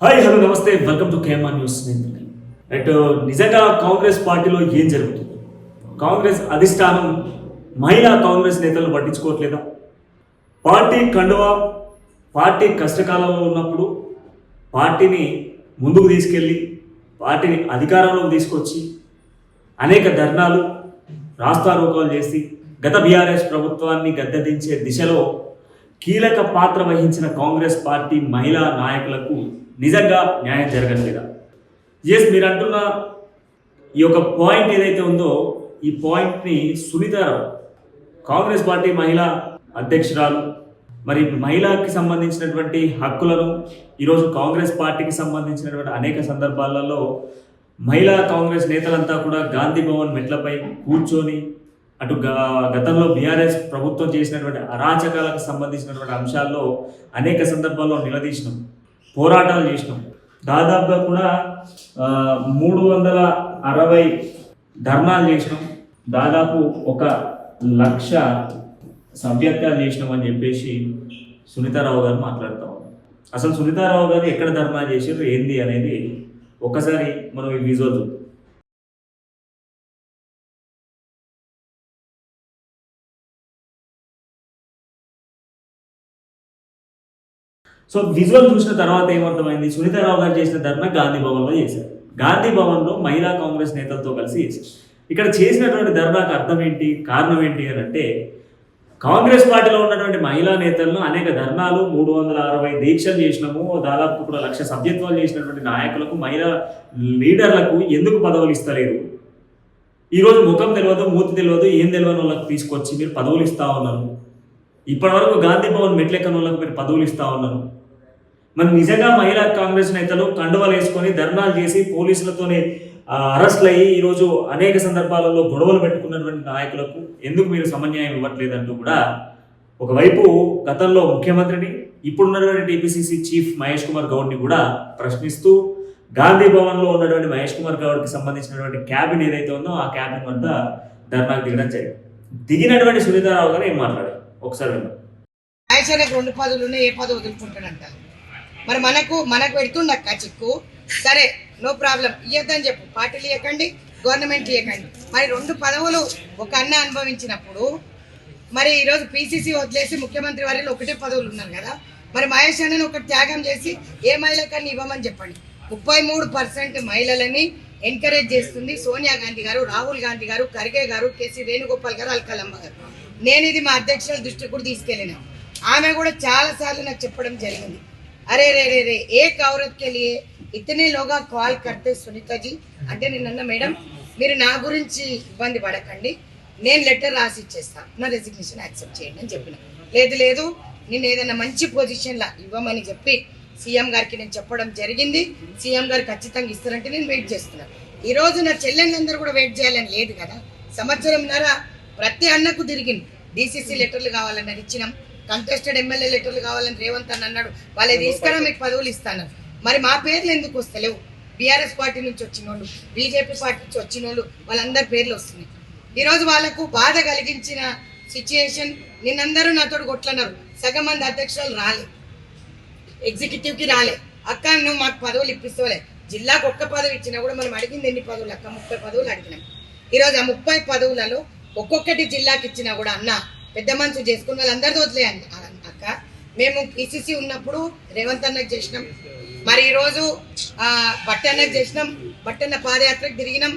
Hi hello నమస్తే. Welcome to KMR news నేను right నిజంగా కాంగ్రెస్ పార్టీలో ఏం జరుగుతుంది? కాంగ్రెస్ అధిష్టానం మహిళా కాంగ్రెస్ నేతలను పట్టించుకోవట్లేదా? పార్టీ కండువా పార్టీ కష్టకాలంలో ఉన్నప్పుడు పార్టీని ముందుకు తీసుకెళ్ళి పార్టీని అధికారంలోకి తీసుకొచ్చి అనేక ధర్నాలు రాస్తారోకాలు చేసి గత బీఆర్ఎస్ ప్రభుత్వాన్ని గద్దెదించే దిశలో కీలక పాత్ర వహించిన కాంగ్రెస్ పార్టీ మహిళా నాయకులకు నిజంగా న్యాయం జరగట్లేదా ఎస్ మీరు అంటున్న ఈ యొక్క పాయింట్ ఏదైతే ఉందో ఈ పాయింట్ని సునీతారావు కాంగ్రెస్ పార్టీ మహిళా అధ్యక్షురాలు మరి మహిళకి సంబంధించినటువంటి హక్కులను ఈరోజు కాంగ్రెస్ పార్టీకి సంబంధించినటువంటి అనేక సందర్భాలలో మహిళా కాంగ్రెస్ నేతలంతా కూడా గాంధీ భవన్ మెట్లపై కూర్చొని అటు గ- గతంలో బీఆర్ఎస్ ప్రభుత్వం చేసినటువంటి అరాచకాలకు సంబంధించినటువంటి అంశాల్లో అనేక సందర్భాల్లో నిలదీసినాం. పోరాటాలు చేసినాం. దాదాపుగా కూడా మూడు వందల అరవై ధర్నాలు చేసినాం. దాదాపు ఒక లక్ష సభ్యత్యాలు చేసినాం అని చెప్పేసి సునీతారావు గారు మాట్లాడుతూ ఉన్నారు. అసలు సునీతారావు గారు ఎక్కడ ధర్నా చేసారు ఏంది అనేది ఒకసారి మనం ఈ విజువల్ చూద్దాం. సో విజువల్ చూసిన తర్వాత ఏమర్థమైంది? సునీతారావు గారు చేసిన ధర్నా గాంధీ భవన్లో చేశారు. గాంధీ భవన్లో మహిళా కాంగ్రెస్ నేతలతో కలిసి చేశారు. ఇక్కడ చేసినటువంటి ధర్నాకు అర్థం ఏంటి? కారణం ఏంటి అని అంటే కాంగ్రెస్ పార్టీలో ఉన్నటువంటి మహిళా నేతలను అనేక ధర్నాలు మూడు వందల అరవై దీక్షలు చేసినాము దాదాపు కూడా లక్ష సభ్యత్వాలు చేసినటువంటి నాయకులకు మహిళా లీడర్లకు ఎందుకు పదవులు ఇస్తలేరు? ఈరోజు ముఖం తెలియదు మూతి తెలియదు ఏం తెలియని వాళ్ళకి తీసుకొచ్చి మీరు పదవులు ఇస్తా ఉన్నారు. ఇప్పటివరకు గాంధీ భవన్ మెట్లెక్కని వాళ్ళకి మీరు పదవులు ఇస్తా ఉన్నారు. మరి నిజంగా మహిళా కాంగ్రెస్ నేతలు కండువలు వేసుకొని ధర్నాలు చేసి పోలీసులతోనే ఆ, అరెస్టులు అయ్యి ఈరోజు అనేక సందర్భాలలో గొడవలు పెట్టుకున్నటువంటి నాయకులకు ఎందుకు మీరు సమన్యాయం ఇవ్వట్లేదంటూ కూడా ఒకవైపు గతంలో ముఖ్యమంత్రిని ఇప్పుడున్నటువంటి టీపీసీసీ చీఫ్ మహేష్ కుమార్ గౌడ్ని కూడా ప్రశ్నిస్తూ గాంధీ భవన్లో ఉన్నటువంటి మహేష్ కుమార్ గౌడ్కి సంబంధించినటువంటి క్యాబిన్ ఏదైతే ఉందో ఆ క్యాబిన్ వద్ద ధర్నాకు దిగడం జరిగింది. దిగినటువంటి సునీతారావు గారు ఏం మాట్లాడారు? ఒకసారి విందాం రెండు పదవులు ఉన్నాయి ఏ పదవి వదులుకుంటాడంటారు? మరి మనకు మనకు పెడుతుండక్క చిక్కు. సరే నో ప్రాబ్లం ఇవ్వద్దని చెప్పు. పార్టీలు ఇవ్వకండి గవర్నమెంట్ ఇవ్వకండి మరి రెండు పదవులు ఒక అన్న అనుభవించినప్పుడు మరి ఈరోజు పీసీసీ వదిలేసి ముఖ్యమంత్రి వారిలో ఒకటే పదవులు ఉన్నారు కదా. మరి మహేష్ అన్నని ఒక త్యాగం చేసి ఏ మహిళకన్నా ఇవ్వమని చెప్పండి. ముప్పై మూడు పర్సెంట్ మహిళలని ఎంకరేజ్ చేస్తుంది సోనియా గాంధీ గారు రాహుల్ గాంధీ గారు ఖర్గే గారు కేసీ వేణుగోపాల్ గారు అల్కలమ్మ గారు. నేను ఇది మా అధ్యక్షుల దృష్టికి కూడా తీసుకెళ్ళిన. ఆమె కూడా చాలాసార్లు నాకు చెప్పడం జరిగింది. అరే రే రే రే ఏ औरत के लिए इतने लोग కాల్ करते సునీత జీ అంటే నేను అన్న మేడం మీరు నా గురించి ఇబ్బంది పడకండి నేను లెటర్ రాసి ఇచ్చేస్తా నా రెసిగ్నేషన్ యాక్సెప్ట్ చేయండి అని చెప్పిన లేదు లేదు నేను ఏదైనా మంచి పొజిషన్లో ఇవ్వమని చెప్పి సీఎం గారికి నేను చెప్పడం జరిగింది సీఎం గారు ఖచ్చితంగా ఇస్తారంటే నేను వెయిట్ చేస్తున్నాను ఈ రోజు నా చెల్లెళ్ళందరూ కూడా వెయిట్ చేయాలని లేదు కదా సంవత్సరంన్నర ప్రతి అన్నకు తిరిగింది డీసీసీ లెటర్లు కావాలన్నారు ఇచ్చినాం కంటెస్టెడ్ ఎమ్మెల్యే లెటర్లు కావాలని రేవంత్ అని అన్నాడు. వాళ్ళే తీసుకురా మీకు పదవులు ఇస్తాను మరి మా పేర్లు ఎందుకు వస్తలేవు? బీఆర్ఎస్ పార్టీ నుంచి వచ్చిన వాళ్ళు బీజేపీ పార్టీ నుంచి వచ్చిన వాళ్ళు వాళ్ళందరి పేర్లు వస్తున్నాయి. ఈరోజు వాళ్ళకు బాధ కలిగించిన సిచ్యుయేషన్ నిన్నందరూ నాతో కొట్లన్నారు సగం మంది అధ్యక్షులు రాలే. ఎగ్జిక్యూటివ్కి రాలే. అక్క నువ్వు మాకు పదవులు ఇప్పిస్తలే జిల్లాకు ఒక్క పదవి ఇచ్చినా కూడా మనం అడిగింది ఎన్ని పదవులు? అక్క ముప్పై పదవులు అడిగినాం. ఈరోజు ఆ ముప్పై పదవులలో ఒక్కొక్కటి జిల్లాకి ఇచ్చినా కూడా అన్నా పెద్ద మనసు చేసుకున్న వాళ్ళందరితో వదిలేయండి. అక్క మేము పిసిసి ఉన్నప్పుడు రేవంత్ అన్నకు చేసినాం. మరి ఈరోజు బట్టన్నకు చేసినాం. బట్టన్న పాదయాత్రకు తిరిగినాం.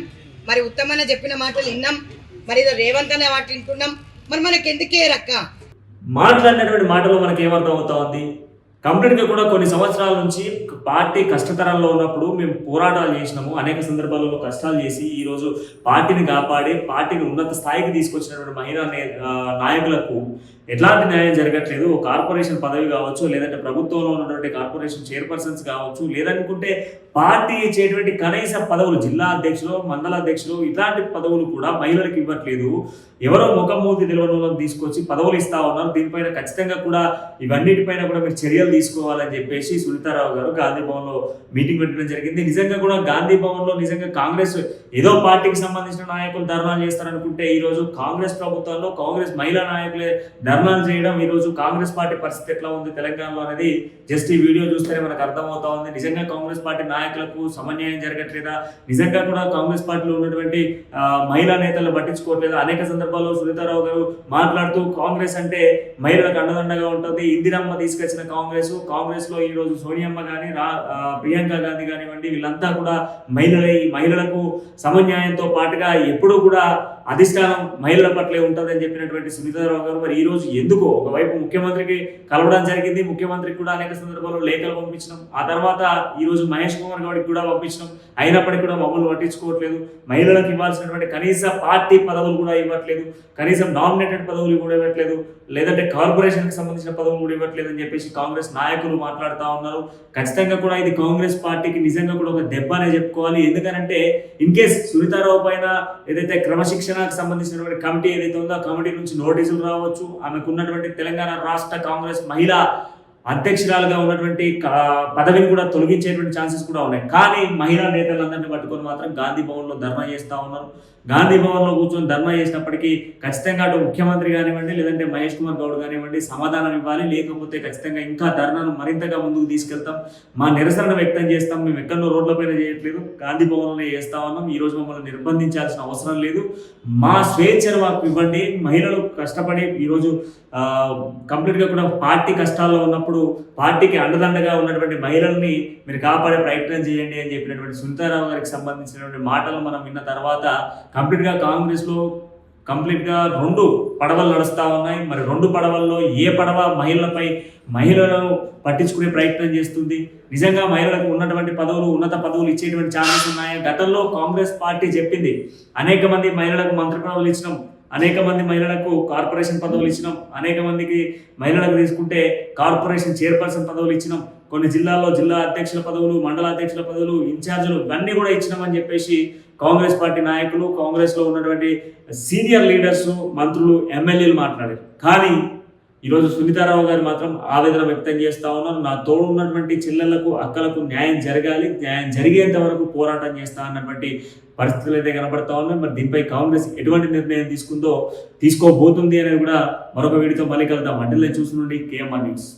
మరి ఉత్తమన్న చెప్పిన మాటలు విన్నాం. మరి ఏదో రేవంత్ అన్న వాటి వింటున్నాం. మరి మనకి ఎందుకే రక్క మాట్లాడినటువంటి మాటలు మనకి ఏమర్థం అవుతా ఉంది? కంప్లీట్గా కూడా కొన్ని సంవత్సరాల నుంచి పార్టీ కష్టతరంలో ఉన్నప్పుడు మేము పోరాటాలు చేసినాము. అనేక సందర్భాలలో కష్టాలు చేసి ఈరోజు పార్టీని కాపాడి పార్టీని ఉన్నత స్థాయికి తీసుకొచ్చినటువంటి మహిళా నే- నాయకులకు ఎట్లాంటి న్యాయం జరగట్లేదు. కార్పొరేషన్ పదవి కావచ్చు లేదంటే ప్రభుత్వంలో ఉన్నటువంటి కార్పొరేషన్ చైర్పర్సన్స్ కావచ్చు లేదనుకుంటే పార్టీ ఇచ్చేటువంటి కనీస పదవులు జిల్లా అధ్యక్షులు మండల అధ్యక్షులు ఇట్లాంటి పదవులు కూడా మహిళలకు ఇవ్వట్లేదు. ఎవరో ముఖమూర్తి తెలియని తీసుకొచ్చి పదవులు ఇస్తా ఉన్నారు. దీనిపైన ఖచ్చితంగా కూడా ఇవన్నిటిపైన కూడా మీరు చర్యలు తీసుకోవాలని చెప్పేసి సునీతారావు గారు గాంధీ భవన్లో మీటింగ్ పెట్టడం జరిగింది. నిజంగా కూడా గాంధీ భవన్లో నిజంగా కాంగ్రెస్ ఏదో పార్టీకి సంబంధించిన నాయకులు ధర్నాలు చేస్తారనుకుంటే ఈ రోజు కాంగ్రెస్ ప్రభుత్వంలో కాంగ్రెస్ మహిళా నాయకులే ధర్నాలు చేయడం ఈ రోజు కాంగ్రెస్ పార్టీ పరిస్థితి ఎట్లా ఉంది తెలంగాణలో అనేది జస్ట్ ఈ వీడియో చూస్తేనే మనకు అర్థమవుతా ఉంది. నిజంగా కాంగ్రెస్ పార్టీ నాయకులకు సమన్యాయం జరగట్లేదా? నిజంగా కూడా కాంగ్రెస్ పార్టీలో ఉన్నటువంటి మహిళా నేతలు పట్టించుకోవట్లేదు? అనేక సందర్భాల్లో సునీతారావు గారు మాట్లాడుతూ కాంగ్రెస్ అంటే మహిళలకు అండదండగా ఉంటుంది. ఇందిరమ్మ తీసుకొచ్చిన కాంగ్రెస్ కాంగ్రెస్లో ఈ రోజు సోనియమ్మ కానీ రా ప్రియాంక గాంధీ కానివ్వండి వీళ్ళంతా కూడా మహిళలే ఈ మహిళలకు సమన్యాయంతో పాటుగా ఎప్పుడూ కూడా అధిష్టానం మహిళల పట్లే ఉంటుందని చెప్పినటువంటి సునీతారావు గారు మరి ఈ రోజు ఎందుకో ఒకవైపు ముఖ్యమంత్రికి కలవడం జరిగింది ముఖ్యమంత్రికి కూడా అనేక సందర్భాల్లో లేఖలు పంపించినాం ఆ తర్వాత ఈ రోజు మహేష్ కుమార్ గౌడ్కి కూడా పంపించడం అయినప్పటికీ కూడా మమ్మల్ని పట్టించుకోవట్లేదు. మహిళలకు ఇవ్వాల్సినటువంటి కనీస పార్టీ పదవులు కూడా ఇవ్వట్లేదు. కనీసం నామినేటెడ్ పదవులు కూడా ఇవ్వట్లేదు. లేదంటే కార్పొరేషన్కి సంబంధించిన పదవులు కూడా ఇవ్వట్లేదు అని చెప్పేసి కాంగ్రెస్ నాయకులు మాట్లాడుతూ ఉన్నారు. ఖచ్చితంగా కూడా ఇది కాంగ్రెస్ పార్టీకి నిజంగా కూడా ఒక దెబ్బ అనే చెప్పుకోవాలి. ఎందుకంటే ఇన్ కేస్ సునీతారావు పైన ఏదైతే శిక్షణకు సంబంధించినటువంటి కమిటీ ఏదైతే ఉందో ఆ కమిటీ నుంచి నోటీసులు రావచ్చు. ఆమెకున్నటువంటి తెలంగాణ రాష్ట్ర కాంగ్రెస్ మహిళా అధ్యక్షురాలుగా ఉన్నటువంటి పదవిని కూడా తొలగించేటువంటి ఛాన్సెస్ కూడా ఉన్నాయి. కానీ మహిళా నేతలందరినీ పట్టుకొని మాత్రం గాంధీ భవన్లో ధర్నా చేస్తూ ఉన్నారు. గాంధీ భవన్లో కూర్చొని ధర్నా చేసినప్పటికీ ఖచ్చితంగా అటు ముఖ్యమంత్రి కానివ్వండి లేదంటే మహేష్ కుమార్ గౌడ్ కానివ్వండి సమాధానం ఇవ్వాలి. లేకపోతే ఖచ్చితంగా ఇంకా ధర్నాను మరింతగా ముందుకు తీసుకెళ్తాం. మా నిరసన వ్యక్తం చేస్తాం. మేము ఎక్కడో రోడ్లపైన చేయట్లేదు. గాంధీ భవన్లోనే చేస్తా ఉన్నాం. ఈ రోజు మమ్మల్ని నిర్బంధించాల్సిన అవసరం లేదు. మా స్వేచ్ఛను మాకు ఇవ్వండి. మహిళలు కష్టపడి ఈరోజు కంప్లీట్గా కూడా పార్టీ కష్టాల్లో ఉన్నప్పుడు పార్టీకి అండదండగా ఉన్నటువంటి మహిళల్ని మీరు కాపాడే ప్రయత్నం చేయండి అని చెప్పినటువంటి సునీతారావు గారికి సంబంధించినటువంటి మాటలు మనం విన్న తర్వాత కంప్లీట్గా కాంగ్రెస్లో కంప్లీట్గా రెండు పడవలు నడుస్తూ ఉన్నాయి. మరి రెండు పడవల్లో ఏ పడవ మహిళలపై మహిళలను పట్టించుకునే ప్రయత్నం చేస్తుంది? నిజంగా మహిళలకు ఉన్నటువంటి పదవులు ఉన్నత పదవులు ఇచ్చేటువంటి ఛాన్సెస్ ఉన్నాయి? గతంలో కాంగ్రెస్ పార్టీ చెప్పింది అనేక మంది మహిళలకు మంత్రి పదవులు ఇచ్చినాం. అనేక మంది మహిళలకు కార్పొరేషన్ పదవులు ఇచ్చినాం. అనేక మందికి మహిళలకు తీసుకుంటే కార్పొరేషన్ చైర్పర్సన్ పదవులు ఇచ్చినాం. కొన్ని జిల్లాల్లో జిల్లా అధ్యక్షుల పదవులు మండల అధ్యక్షుల పదవులు ఇన్ఛార్జీలు ఇవన్నీ కూడా ఇచ్చినామని చెప్పేసి కాంగ్రెస్ పార్టీ నాయకులు కాంగ్రెస్లో ఉన్నటువంటి సీనియర్ లీడర్స్ మంత్రులు ఎమ్మెల్యేలు మాట్లాడారు. కానీ ఈరోజు సునీతారావు గారు మాత్రం ఆవేదన వ్యక్తం చేస్తా ఉన్నారు. నా తోడు ఉన్నటువంటి చెల్లెళ్ళకు అక్కలకు న్యాయం జరగాలి న్యాయం జరిగేంత వరకు పోరాటం చేస్తా అన్నటువంటి పరిస్థితులు అయితే కనబడతా ఉన్నాయి. మరి దీనిపై కాంగ్రెస్ ఎటువంటి నిర్ణయం తీసుకుందో తీసుకోబోతుంది అనేది కూడా మరొక వీడితో మళ్ళీ కలుద్దాం. అంటే చూసి నుండి కేఎంఆర్ న్యూస్.